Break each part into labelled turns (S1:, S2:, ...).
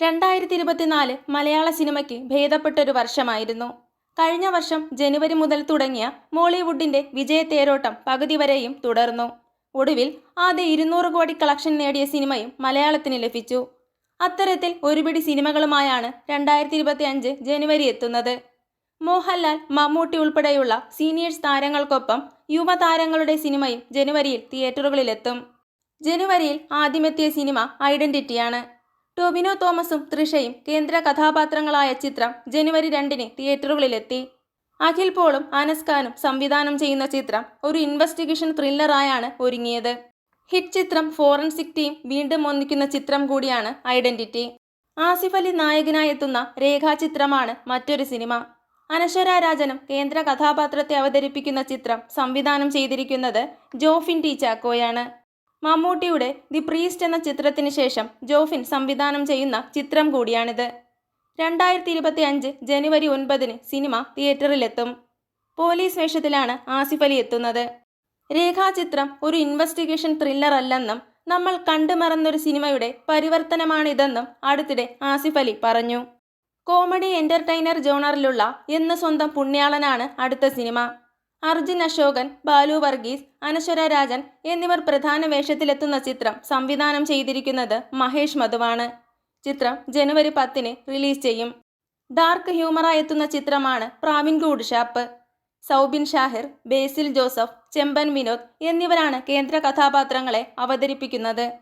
S1: രണ്ടായിരത്തി ഇരുപത്തിനാല് മലയാള സിനിമയ്ക്ക് ഭേദപ്പെട്ടൊരു വർഷമായിരുന്നു. കഴിഞ്ഞ വർഷം ജനുവരി മുതൽ തുടങ്ങിയ മോളിവുഡിന്റെ വിജയത്തേരോട്ടം പകുതി വരെയും തുടർന്നു. ഒടുവിൽ ആദ്യ ഇരുന്നൂറ് കോടി കളക്ഷൻ നേടിയ സിനിമയും മലയാളത്തിന് ലഭിച്ചു. അത്തരത്തിൽ ഒരുപിടി സിനിമകളുമായാണ് രണ്ടായിരത്തി ഇരുപത്തി അഞ്ച് ജനുവരി എത്തുന്നത്. മോഹൻലാൽ മമ്മൂട്ടി ഉൾപ്പെടെയുള്ള സീനിയേഴ്സ് താരങ്ങൾക്കൊപ്പം യുവതാരങ്ങളുടെ സിനിമയും ജനുവരിയിൽ തിയേറ്ററുകളിലെത്തും. ജനുവരിയിൽ ആദ്യമെത്തിയ സിനിമ ഐഡന്റിറ്റിയാണ്. ടൊവിനോ തോമസും തൃഷയും കേന്ദ്ര കഥാപാത്രങ്ങളായ ചിത്രം ജനുവരി രണ്ടിന് തിയേറ്ററുകളിലെത്തി. അഖിൽ പോളും അനസ് ഖാനും സംവിധാനം ചെയ്യുന്ന ചിത്രം ഒരു ഇൻവെസ്റ്റിഗേഷൻ ത്രില്ലറായാണ് ഒരുങ്ങിയത്. ഹിറ്റ് ചിത്രം ഫോറൻസിക് ടീം വീണ്ടും ഒന്നിക്കുന്ന ചിത്രം കൂടിയാണ് ഐഡന്റിറ്റി. ആസിഫ് അലി നായകനായി എത്തുന്ന രേഖാചിത്രമാണ് മറ്റൊരു സിനിമ. അനശ്വര രാജനും കേന്ദ്ര കഥാപാത്രത്തെ അവതരിപ്പിക്കുന്ന ചിത്രം സംവിധാനം ചെയ്തിരിക്കുന്നത് ജോഫിൻ ടി ചാക്കോയാണ്. മമ്മൂട്ടിയുടെ ദി പ്രീസ്റ്റ് എന്ന ചിത്രത്തിന് ശേഷം ജോഫിൻ സംവിധാനം ചെയ്യുന്ന ചിത്രം കൂടിയാണിത്. രണ്ടായിരത്തി ഇരുപത്തി അഞ്ച് ജനുവരി ഒൻപതിന് സിനിമ തിയേറ്ററിലെത്തും. പോലീസ് വേഷത്തിലാണ് ആസിഫ് അലി എത്തുന്നത്. രേഖാചിത്രം ഒരു ഇൻവെസ്റ്റിഗേഷൻ ത്രില്ലർ അല്ലെന്നും നമ്മൾ കണ്ടുമറന്നൊരു സിനിമയുടെ പരിവർത്തനമാണിതെന്നും അടുത്തിടെ ആസിഫ് അലി പറഞ്ഞു. കോമഡി എന്റർടൈനർ ജോണറിലുള്ള എന്ന് സ്വന്തം പുണ്യാളനാണ് അടുത്ത സിനിമ. അർജുൻ അശോകൻ ബാലു വർഗീസ് അനശ്വര രാജൻ എന്നിവർ പ്രധാന വേഷത്തിലെത്തുന്ന ചിത്രം സംവിധാനം ചെയ്തിരിക്കുന്നത് മഹേഷ് മധുവാണ്. ചിത്രം ജനുവരി പത്തിന് റിലീസ് ചെയ്യും. ഡാർക്ക് ഹ്യൂമറായി എത്തുന്ന ചിത്രമാണ് പ്രാവിൻകൂട് ഷാപ്പ് സൗബിൻ ഷാഹിർ ബേസിൽ ജോസഫ് ചെമ്പൻ വിനോദ് എന്നിവരാണ് കേന്ദ്ര കഥാപാത്രങ്ങളെ അവതരിപ്പിക്കുന്നത്.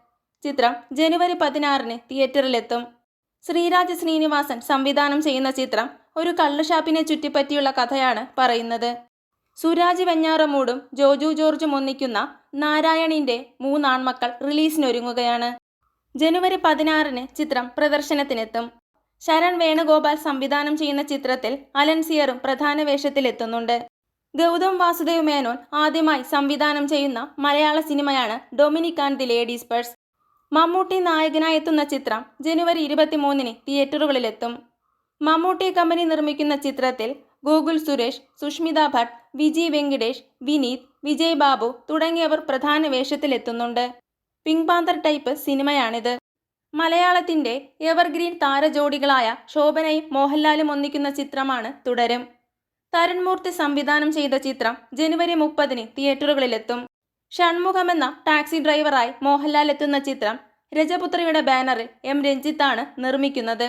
S1: ചിത്രം ജനുവരി പതിനാറിന് തിയേറ്ററിലെത്തും. ശ്രീരാജ് ശ്രീനിവാസൻ സംവിധാനം ചെയ്യുന്ന ചിത്രം ഒരു കള്ളുഷാപ്പിനെ ചുറ്റിപ്പറ്റിയുള്ള കഥയാണ് പറയുന്നത്. സുരാജ് വെഞ്ഞാറമൂടും ജോജു ജോർജും ഒന്നിക്കുന്ന നാരായണിന്റെ മൂന്നാൺമക്കൾ റിലീസിനൊരുങ്ങുകയാണ്. ജനുവരി പതിനാറിന് ചിത്രം പ്രദർശനത്തിനെത്തും. ശരൺ വേണുഗോപാൽ സംവിധാനം ചെയ്യുന്ന ചിത്രത്തിൽ അലൻസിയറും പ്രധാന വേഷത്തിലെത്തുന്നുണ്ട്. ഗൗതം വാസുദേവ് മേനോൻ ആദ്യമായി സംവിധാനം ചെയ്യുന്ന മലയാള സിനിമയാണ് Dominic and the ladies purse. Mammootty നായകനായി എത്തുന്ന ചിത്രം ജനുവരി ഇരുപത്തിമൂന്നിന് തിയേറ്ററുകളിലെത്തും. മമ്മൂട്ടി കമ്പനി നിർമ്മിക്കുന്ന ചിത്രത്തിൽ ഗൂഗിൾ സുരേഷ് സുഷ്മിത ഭട്ട് വിജി വെങ്കിടേഷ് വിനീത് വിജയ് ബാബു തുടങ്ങിയവർ പ്രധാന വേഷത്തിലെത്തുന്നുണ്ട്. പിങ്ക് പാന്തർ ടൈപ്പ് സിനിമയാണിത്. മലയാളത്തിന്റെ എവർഗ്രീൻ താരജോഡികളായ ശോഭനയും മോഹൻലാലും ഒന്നിക്കുന്ന ചിത്രമാണ് തുടരും. തരുൺമൂർത്തി സംവിധാനം ചെയ്ത ചിത്രം ജനുവരി മുപ്പതിന് തിയേറ്ററുകളിലെത്തും. ഷൺമുഖം എന്ന ടാക്സി ഡ്രൈവറായി മോഹൻലാൽ എത്തുന്ന ചിത്രം രജപുത്രയുടെ ബാനറിൽ എം രഞ്ജിത്താണ് നിർമ്മിക്കുന്നത്.